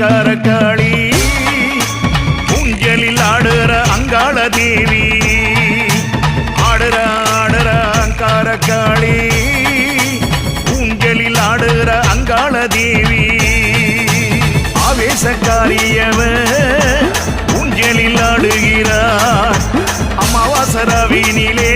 அலங்கார காளி. ஊஞ்சலில் ஆடுற அங்காள தேவி. ஆடுற ஆடுற அங்கார காளி. ஊஞ்சலில் ஆடுற அங்காள தேவி. ஆவேசக்காரியவ ஊஞ்சலில் ஆடுகிறார். அமாவாசரவினிலே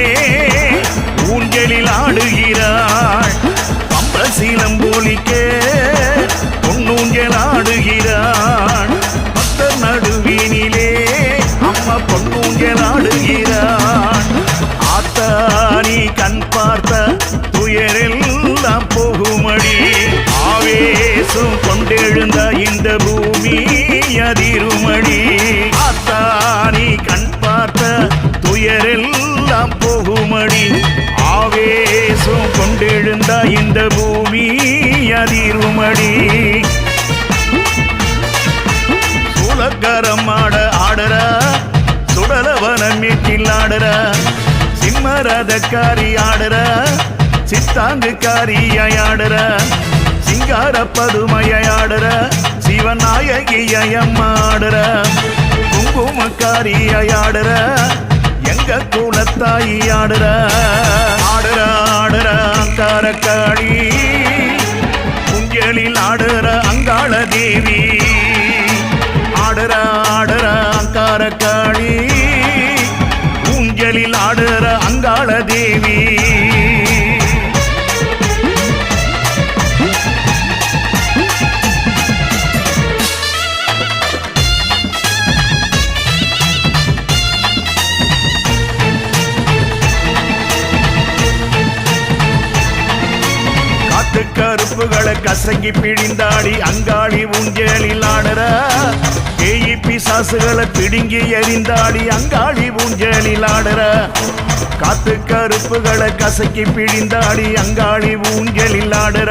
அம்மா பொன்னூஞ்சல் ஆடுகிறாள் கண் பார்த்த துயரெல்லாம் போகுமடி. ஆவேசம் கொண்டெழுந்த இந்த பூமி அதிருமடி. ஆத்தாரி கண் பார்த்த துயரெல்லாம் போகுமடி. ஆவேசம் கொண்டெழுந்த இந்த பூமி அதிருமடி. சூலக்கரம் மரதக்காரி ஆடுற சித்தாங்குக்காரியாய் ஆடுற சிங்கார பதுமையாடுற சிவநாயகியம்மாடுற குங்குமக்காரியாடுற ஆடுற குங்குமக்காரியாய் ஆடுற எங்க குலத்தாயி ஆடுற ஆடுற ஆடுற கசவுகளை கசங்கி பிழிந்தாடி அங்காளி ஊஞ்சலில் ஆடுற ஏயி பிசாசுகளை பிடுங்கி எரிந்தாடி அங்காளி ஊஞ்சலில் ஆடுற காத்து கருப்புகளை கசக்கி பிழிந்தாடி அங்காளி ஊஞ்சலில் ஆடுற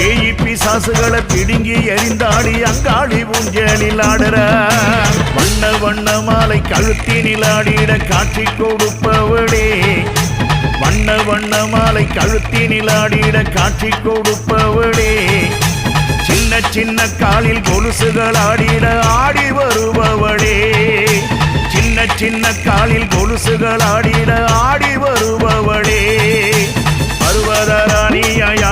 ஏயி பிசாசுகளை பிடுங்கி எரிந்தாடி அங்காளி ஊஞ்சலில் ஆடுற. வண்ண வண்ண மாலை கழுத்தினில் ஆடிட காட்சி கொடுப்பவளே வண்ண வண்ண மாலை கழுத்தினில் ஆடிட காட்சி கொடுப்பவளே. சின்ன சின்ன காலில் கொலுசுகள் ஆடிட ஆடி வருபவளே. சின்ன சின்ன காலில் கொலுசுகள் ஆடிட ஆடி வருபவளே. பருவதராணியாய்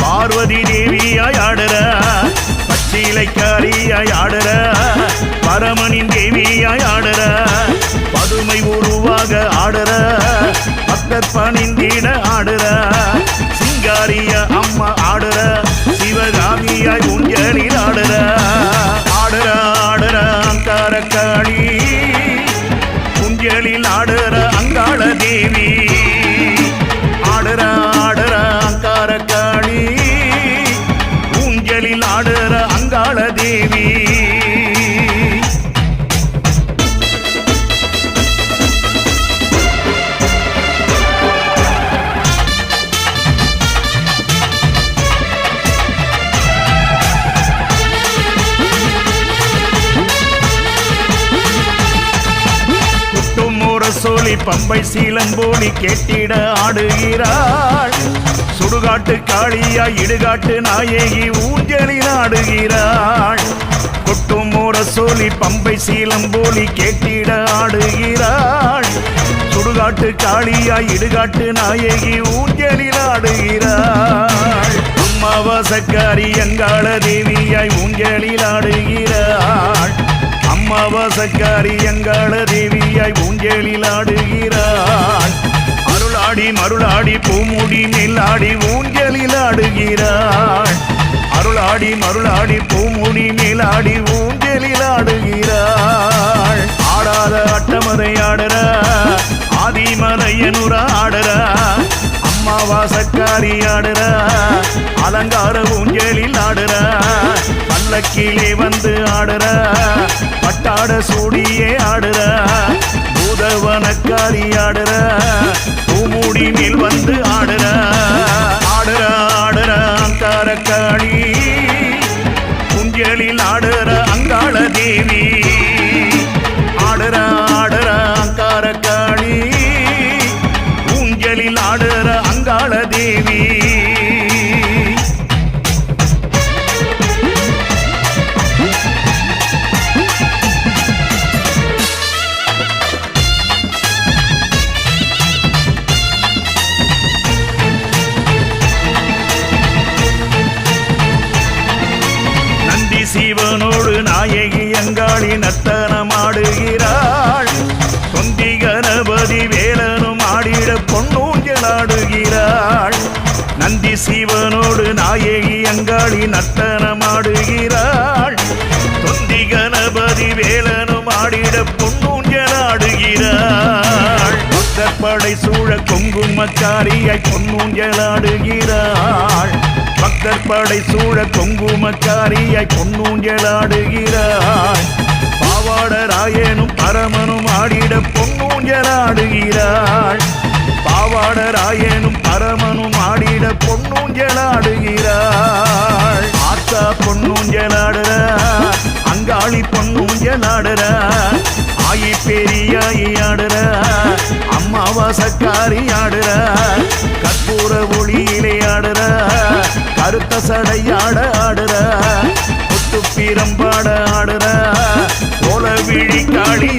பார்வதி தேவியாய் ஆடுற பரமனின் தேவியாய் ஆடற. பதுமை உருவாக ஆடற. பக்தர் பணிந்திட ஆடுற. சிங்காரிய அம்மா ஆடுற. முரசொலி பம்பை சீலம்போலி கேட்டிட ஆடுகிறாள். சுடுகாட்டு காளியா இடுகாட்டு நாயகி ஊஞ்சலில் ஆடுகிறாள் கொட்டும் சோழி பம்பை சீலம்போலி கேட்டிட ஆடுகிறாள். சுடுகாட்டு காளியா இடுகாட்டு நாயகி ஊஞ்சலில் ஆடுகிறாள் அம்மாவாசக்காரி அங்காள தேவியாய் ஊஞ்சலில் ஆடுகிறாள் அம்மாவாசக்காரி அங்காள தேவியாய் ஊஞ்சலில் ஆடுகிறாள் அருளாடி மருளாடி பூமுடி மேலாடி ஊஞ்சலில் ஆடுகிறாள் அருளாடி மருளாடி பூமுடி மேலாடி ஊஞ்சலில் ஆடுகிறாள் ஆடாத அட்டமதை ஆடுற ஆதிமலையனுர ஆடுற அம்மாவாசக்காரி ஆடுற அலங்கார ஊஞ்சலில் ஆடுற பல்லக்கிலே வந்து ஆடுற பட்டாட சூடியே ஆடுற பூதவனக்காரி ஆடுற பூமுடி மேல் வந்து ஆடுற. அங்காளி நர்த்தனமாடுகிறாள் தொந்தி கணபதி வேலனும் ஆடிட பொன்னூஞ்சலாடுகிறாள். நந்தி சிவனோடு நாயகி அங்காளி நர்த்தனமாடுகிறாள் தொந்தி கணபதி வேலனும் ஆடிட பொன்னூஞ்சலாடுகிறாள். பக்தப்படை சூழ குங்குமக்காரியாய் பொன்னூஞ்சலாடுகிறாள். பக்தர் படை சூழ கொங்குமக்காரியாய் பொன்னூஞ்சலாடுகிறாள். பாவாடராயனும் பரமனும் ஆடிட பொன்னூஞ்சலாடுகிறாள். பாவாடராயனும் பரமனும் ஆடிட பொன்னூஞ்சலாடுகிறாள். ஆத்தா பொன்னூஞ்சலாடுற அங்காளி பொன்னூஞ்சலாடுற ஆயி பெரியாயி ஆடுற அம்மாவா சக்காரி ஆடுற கற்பூர ஒளியிலே ஆடுற கருத்த சடையாட ஆடுற விழி காளி